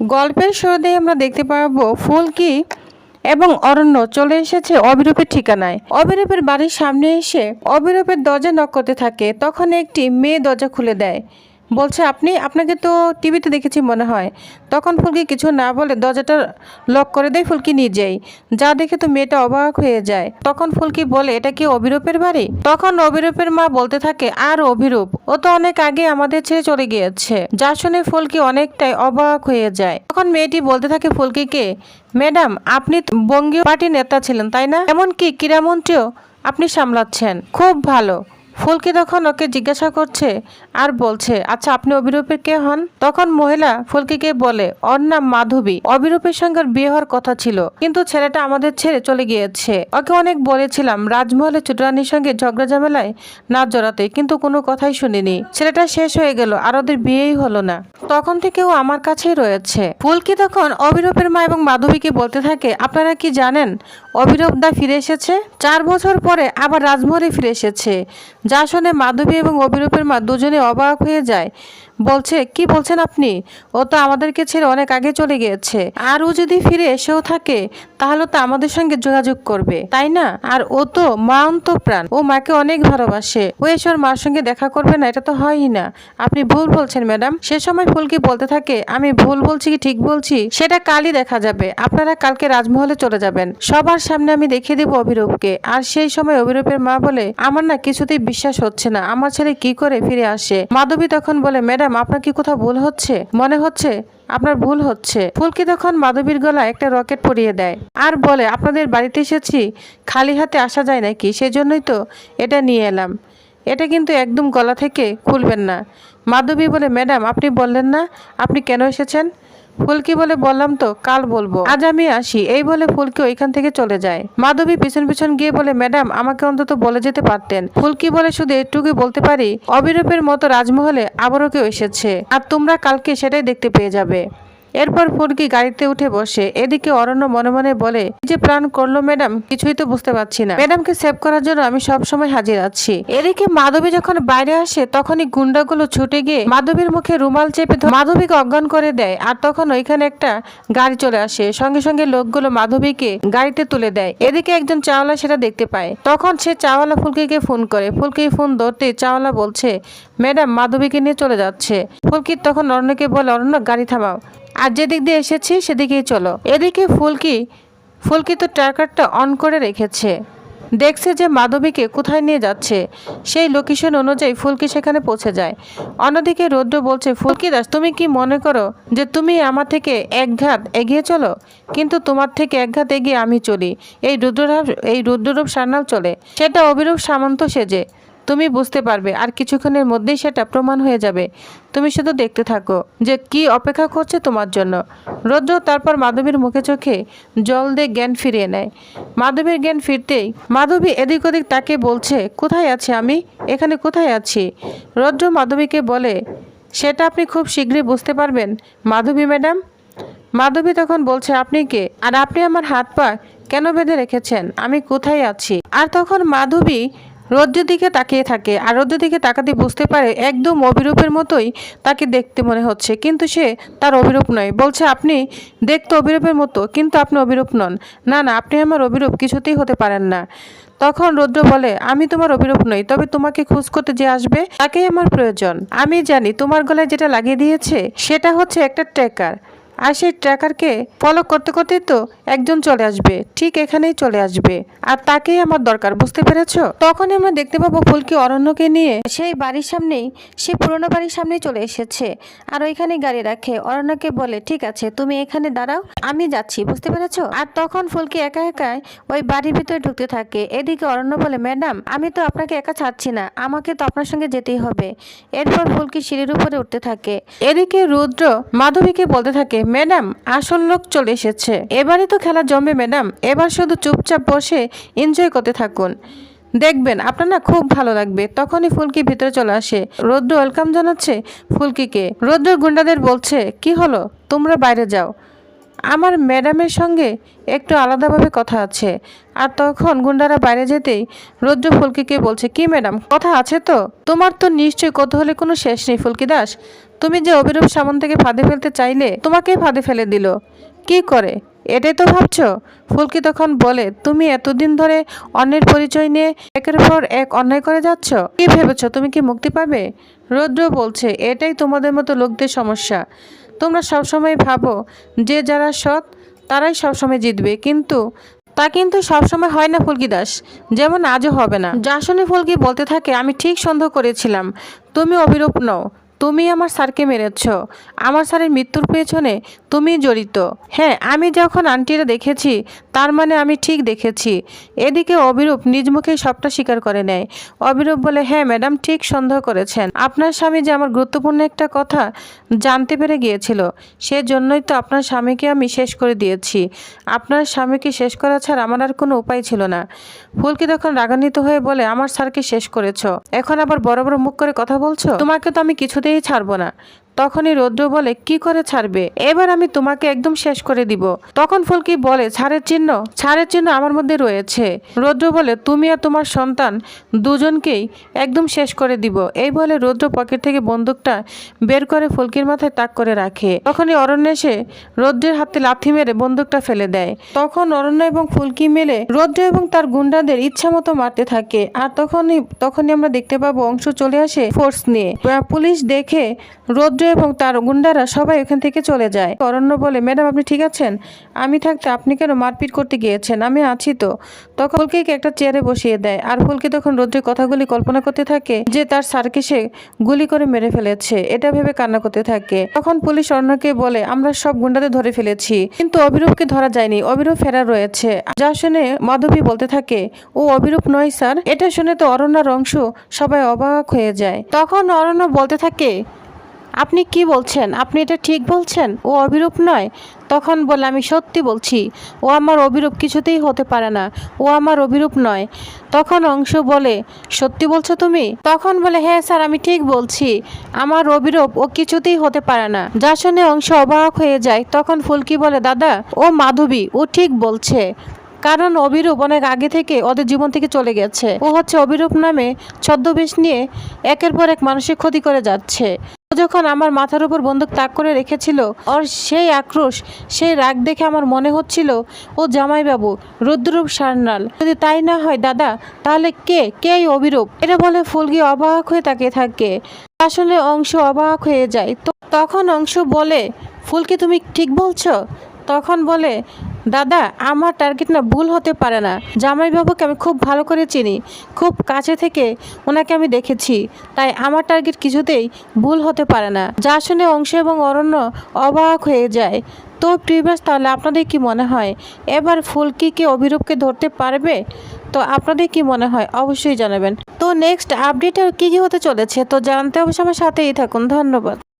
গল্পের শুরুতেই আমরা দেখতে পাবো ফুলকি এবং অরণ্য চলে এসেছে অবিরূপের ঠিকানায়। অবিরূপের বাড়ির সামনে এসে অবিরূপের দরজা নক করতে থাকে। তখন একটি মেয়ে দরজা খুলে দেয়। বলছে, আপনি, আপনাকে তো টিভিতে দেখেছি মনে হয়। তখন ফুলকি কিছু না বলে দরজাটা লক করে দেয় ফুলকি নিজেই। যা দেখে তো মেয়েটা অবাক হয়ে যায়। তখন ফুলকি বলে, এটা কি অবিরূপের বাড়ি? তখন অবিরূপের মা বলতে থাকে, আর অভিরূপ, ও তো অনেক আগে আমাদের ছেড়ে চলে গিয়েছে। যা শুনে ফুলকি অনেকটাই অবাক হয়ে যায়। তখন মেয়েটি বলতে থাকে ফুলকিকে, ম্যাডাম, আপনি বঙ্গীয় পার্টির নেতা ছিলেন, তাই না? এমনকি ক্রীড়ামন্ত্রীও আপনি সামলাচ্ছেন। খুব ভালো। ফুলকি তখন ওকে জিজ্ঞাসা করছে আর বলছে আচ্ছা আপনি অবিরূপের কে হন? তখন মহিলা ফুলকিকে বলে, ওর নাম মাধবী। অবিরূপের সঙ্গে বিয়ে হওয়ার কথা ছিল, কিন্তু ছেলেটা আমাদের ছেড়ে চলে গিয়েছে। ওকে অনেক বলেছিলাম, রাজমহলে ছোটরানির সঙ্গে ঝগড়া ঝামেলায় না জড়াতে, কিন্তু কোনো কথাই শুনিনি। ছেলেটা শেষ হয়ে গেল, আর ওদের বিয়েই হলো না। তখন থেকে ও আমার কাছেই রয়েছে। ফুলকি তখন অবিরূপের মা এবং মাধবীকে বলতে থাকে, আপনারা কি জানেন অবিরূপ দা ফিরে এসেছে? চার বছর পরে আবার রাজমহলে ফিরে এসেছে। যা শুনে মাধবী এবং অভিরূপের মা দুজনে অবাক হয়ে যায়। বলছে, কি বলছেন আপনি? ও তো আমাদেরকে ছেড়ে অনেক আগে চলে গিয়েছে। আর ও যদি ফিরে এসেও থাকে, তাহলে তো আমাদের সঙ্গে যোগাযোগ করবে, তাই না? আর ও তো মা অন্ত প্রাণ। ও মাকে অনেক ভালোবাসে। ও এসে ওর মার সঙ্গে দেখা করবে না, এটা তো হয়ই না। আপনি ভুল বলছেন, ম্যাডাম। সে সময় ফুলকি বলতে থাকে, আমি ভুল বলছি কি ঠিক বলছি? সেটা কালই দেখা যাবে। আপনারা কালকে রাজমহলে চলে যাবেন। সবার সামনে আমি দেখিয়ে দেবো অভিরূপকে। আর সেই সময় অভিরূপের মা বলে, আমার না কিছুতেই বিশ্বাস হচ্ছে না। আমার ছেলে কি করে ফিরে আসে? মাধবী তখন বলে, ম্যাডাম আপনার কি কোথাও ভুল হচ্ছে? মনে হচ্ছে আপনার ভুল হচ্ছে। ফুলকি তখন মাধবীর গলায় একটা রকেট পরিয়ে দেয়। আর বলে, আপনাদের বাড়িতে এসেছি, খালি হাতে আসা যায় নাকি? সেজন্যই তো এটা নিয়ে এলাম। এটা কিন্তু একদম গলা থেকে খুলবেন না। মাধবী বলে, ম্যাডাম, আপনি বললেন না, আপনি কেন এসেছেন? ফুলকি বলে বললাম তো, কাল বলব। আজ আমি আসি। এই বলে ফুলকি ওইখান থেকে চলে যায়। মাধবী পিছন পিছন গিয়ে বলে, ম্যাডাম, আমাকে অন্তত বলে যেতে পারতেন। ফুলকি বলে, শুধু এটুকু বলতে পারি, অবিরূপের মতো রাজমহলে আবারও কেউ এসেছে। আর তোমরা কালকে সেটাই দেখতে পেয়ে যাবে। এরপর ফুলকি গাড়িতে উঠে বসে। এদিকে অরণ্য মনে মনে বলে যে প্ল্যান করল ম্যাডাম? কিছুই তো বুঝতে পারছি না। ম্যাডামকে সেভ করার জন্য আমি সব সময় হাজির আছি। এদিকে মাধবী যখন বাইরে আসে, তখনই গুন্ডাগুলো ছুটে গিয়ে মাধবীর মুখে রুমাল চেপে মাধবীকে অজ্ঞান করে দেয় আর তখন ওইখানে একটা গাড়ি চলে আসে। সঙ্গে সঙ্গে লোকগুলো মাধবীকে গাড়িতে তুলে দেয়। এদিকে একজন চাওয়ালা সেটা দেখতে পায়। তখন সে চাওয়ালা ফুলকিকে ফোন করে। ফুলকি ফোন ধরতে চাওয়ালা বলছে, ম্যাডাম, মাধবীকে নিয়ে চলে যাচ্ছে। ফুলকি তখন অরণ্যকে বলে, অরণ্য, গাড়ি থামাও। আর যেদিক দিয়ে এসেছি সেদিকেই চলো। এদিকে ফুলকি ফুলকি তো ট্র্যাকারটা অন করে রেখেছে। দেখছে যে মাধবীকে কোথায় নিয়ে যাচ্ছে। সেই লোকেশন অনুযায়ী ফুলকি সেখানে পৌঁছে যায়। অন্যদিকে রৌদ্র বলছে, ফুলকি দাস, তুমি কি মনে করো যে তুমি আমার থেকে এক ঘাত এগিয়ে চলো? কিন্তু তোমার থেকে এক ঘাত এগিয়ে আমি চলি। এই রুদ্ররূপ এই রুদ্ররূপ সান্যাল চলে। সেটা অবিরূপ সামন্ত সেজে। তুমি বুঝতে পারবে আর কিছুক্ষণের মধ্যেই সেটা প্রমাণ হয়ে যাবে। তুমি শুধু দেখতে থাকো যে কি অপেক্ষা করছে তোমার জন্য। রৌদ্র তারপর মাধবীর মুখে চোখে জল দিয়ে জ্ঞান ফিরিয়ে নেয়। মাধবীর জ্ঞান ফিরতেই মাধবী এদিক ওদিক তাকে বলছে, কোথায় আছে আমি? এখানে কোথায় আছি? রৌদ্র মাধবীকে বলে, সেটা আপনি খুব শীঘ্রই বুঝতে পারবেন, মাধবী ম্যাডাম। মাধবী তখন বলছে, আপনি কে? আর আপনি আমার হাত পা কেন বেঁধে রেখেছেন? আমি কোথায় আছি? আর তখন মাধবী রৌদ্রের দিকে তাকিয়ে থাকে। আর রৌদ্রের দিকে তাকাতে বুঝতে পারে, একদম অবিরূপের মতোই তাকে দেখতে মনে হচ্ছে। কিন্তু সে তার অবিরূপ নয়। বলছে, আপনি দেখতে অবিরূপের মতো, কিন্তু আপনি অবিরূপ নন। না না, আপনি আমার অবিরূপ কিছুতেই হতে পারেন না। তখন রৌদ্র বলে, আমি তোমার অবিরূপ নই, তবে তোমাকে খোঁজ করতে যে আসবে, তাকেই আমার প্রয়োজন। আমি জানি তোমার গলায় যেটা লাগিয়ে দিয়েছে, সেটা হচ্ছে একটা ট্র্যাকার। আর সেই ট্র্যাকারকে ফলো করতে করতে তো একজন চলে আসবে, ঠিক এখানেই চলে আসবে। আর তাকেই আমার দরকার, বুঝতে পেরেছ? তখনই আমরা দেখতে পাবো ফুলকি অরণ্যকে নিয়ে সেই বাড়ির সামনেই সে পুরোনো বাড়ির সামনেই চলে এসেছে। আর ওইখানে গাড়ি রাখে। অরণ্যকে বলে, ঠিক আছে, তুমি এখানে দাঁড়াও, আমি যাচ্ছি, বুঝতে পেরেছ? আর তখন ফুলকি একা একাই ওই বাড়ির ভিতরে ঢুকতে থাকে। এদিকে অরণ্য বলে, ম্যাডাম, আমি তো আপনাকে একা ছাড়ছি না, আমাকে তো আপনার সঙ্গে যেতেই হবে। এরপর ফুলকি সিঁড়ির উপরে উঠতে থাকে। এদিকে রুদ্র মাধবীকে বলতে থাকে ম্যাডাম, আসল লোক চলে এসেছে। এবারে তো খেলা জমবে, ম্যাডাম। এবার শুধু চুপচাপ বসে এনজয় করতে থাকুন। দেখবেন, আপনার না খুব ভালো লাগবে। তখনই ফুলকি ভিতরে চলে আসে। রৌদ্র ওয়েলকাম জানাচ্ছে ফুলকিকে। রৌদ্র গুন্ডাদের বলছে, কি হলো? তোমরা বাইরে যাও। আমার ম্যাডামের সঙ্গে একটু আলাদাভাবে কথা আছে। আর তখন গুন্ডারা বাইরে যেতেই রৌদ্র ফুলকিকে বলছে, কি ম্যাডাম, কথা আছে তো? তোমার তো নিশ্চয়ই কৌতূহলে কোনো শেষ নেই ফুলকি দাস। তুমি যে অবিরূপ সামন থেকে ফাঁদে ফেলতে চাইলে তোমাকেই ফাঁদে ফেলে দিল। কি করে? এটাই তো ভাবছ? ফুলকি তখন বলে, তুমি এতদিন ধরে অন্যের পরিচয় নিয়ে একের পর এক অন্যায় করে যাচ্ছ? কি ভেবেছো, তুমি কি মুক্তি পাবে? রৌদ্র বলছে, এটাই তোমাদের মতো লোকদের সমস্যা। তোমরা সবসময় ভাবো, যে যারা সৎ, তারাই সবসময় জিতবে। কিন্তু তা কিন্তু সবসময় হয় না ফুলকি দাস যেমন আজও হবে না। যা শুনে ফুলকি বলতে থাকে, আমি ঠিক সন্দেহ করেছিলাম। তুমি অবিরূপ নও। তুমি আমার স্যারকে মেরেছ। আমার স্যারের মৃত্যুর পেছনে তুমি জড়িত। হ্যাঁ আমি যখন আন্টিরা দেখেছি, তার মানে আমি ঠিক দেখেছি। এদিকে অবিরূপ নিজ মুখেই সবটা স্বীকার করে নেয়। অবিরূপ বলে হ্যাঁ ম্যাডাম ঠিক সন্দেহ করেছেন। আপনার স্বামী যে আমার গুরুত্বপূর্ণ একটা কথা জানতে পেরে গিয়েছিল, সেজন্যই তো আপনার স্বামীকে আমি শেষ করে দিয়েছি। আপনার স্বামীকে শেষ করা ছাড়া আমার আর কোনো উপায় ছিল না। ফুলকি তখন রাগান্বিত হয়ে বলে, আমার স্যারকে শেষ করেছ। এখন আবার বড় বড় মুখ করে কথা বলছো? তোমাকে তো আমি কিছুতেই ছাড়বো না। তখনই রৌদ্র বলে, কি করে ছাড়বে? এবার আমি তোমাকে একদম শেষ করে দিব। তখন ফুলকি বলে, ছাড়ের চিহ্ন ছাড়ের চিহ্ন আমার মধ্যে রয়েছে। রৌদ্র বলে, তুমি আর তোমার সন্তান দুজনকেই একদম শেষ করে দিব। এই বলে রৌদ্র পকেট থেকে বন্দুকটা বের করে ফুলকির মাথায় তাক করে রাখে। তখনই অরণ্য এসে রৌদ্রের হাতে লাথি মেরে বন্দুকটা ফেলে দেয়। তখন অরণ্য এবং ফুলকি মেলে রৌদ্র এবং তার গুন্ডাদের ইচ্ছা মতো মারতে থাকে। আর তখনই তখনই আমরা দেখতে পাবো অংশ চলে আসে ফোর্স নিয়ে। পুলিশ দেখে রৌদ্র এবং তার গুন্ডারা সবাই ওখান থেকে চলে যায়। অরণ্য বলে, ম্যাডাম, আপনি ঠিক আছেন? আমি থাকতে আপনি কেন মারপিট করতে গিয়েছেন? আমি আছি তো। তখন ফুলকিকে একটা চেয়ারে বসিয়ে দেয়। আর ফুলকি তখন রৌদ্রের কথাগুলি কল্পনা করতে থাকে যে তার স্যারকে সে গুলি করে মেরে ফেলেছে। এটা ভেবে কান্না করতে থাকে। তখন পুলিশ অরণ্যকে বলে, আমরা সব গুন্ডাদের ধরে ফেলেছি, কিন্তু অবিরূপকে ধরা যায়নি। অবিরূপ ফেরার রয়েছে। যা শুনে মাধবী বলতে থাকে, ও অবিরূপ নয়, স্যার। এটা শুনে তো অরণ্যার অংশ সবাই অবাক হয়ে যায়। তখন অরণ্য বলতে থাকে আপনি কি বলছেন? আপনি এটা ঠিক বলছেন? ও অবিরূপ নয়। তখন বলে, আমি সত্যি বলছি, ও আমার অবিরূপ কিছুতেই হতে পারে না। ও আমার অবিরূপ নয়। তখন অংশ বলে, সত্যি বলছো তুমি? তখন বলে হ্যাঁ স্যার, আমি ঠিক বলছি। আমার অবিরূপ ও কিছুতেই হতে পারে না। যা শুনে অংশ অবাক হয়ে যায়। তখন ফুলকি বলে, দাদা, ও মাধবী, ও ঠিক বলছে। কারণ অবিরূপ অনেক আগে থেকে ওদের জীবন থেকে চলে গেছে। ও হচ্ছে অবিরূপ নামে ছদ্মবেশ নিয়ে একের পর এক মানুষের ক্ষতি করে যাচ্ছে। যখন আমার মাথার উপর বন্দুক তাক করে রেখেছিল ওর সেই আক্রোশ, সেই রাগ দেখে আমার মনে হচ্ছিল, ও জামাইবাবু, রুদ্ররূপ সান্যাল যদি তাই না হয় দাদা, তাহলে কে কে অবিরূপ এটা বলে ফুলকি অবাক হয়ে তাকিয়ে থাকে। আসলে অংশ অবাক হয়ে যায়। তো তখন অংশ বলে, ফুলকি, তুমি ঠিক বলছো? তখন বলে দাদা, আমার টার্গেট না ভুল হতে পারে না। জামাইবাবুকে আমি খুব ভালো করে চিনি। খুব কাছে থেকে ওনাকে আমি দেখেছি। তাই আমার টার্গেট কিছুতেই ভুল হতে পারে না। যা শুনে অংশ এবং অরণ্য অবাক হয়ে যায়। তো প্রিভিয়াস তাহলে আপনাদের কি মনে হয়? এবার ফুলকি কি অভিরূপকে ধরতে পারবে? তো আপনাদের কি মনে হয়? অবশ্যই জানাবেন। তো নেক্সট আপডেট আর কী কী হতে চলেছে? তো জানতে অবশ্যই আমার সাথেই থাকুন। ধন্যবাদ।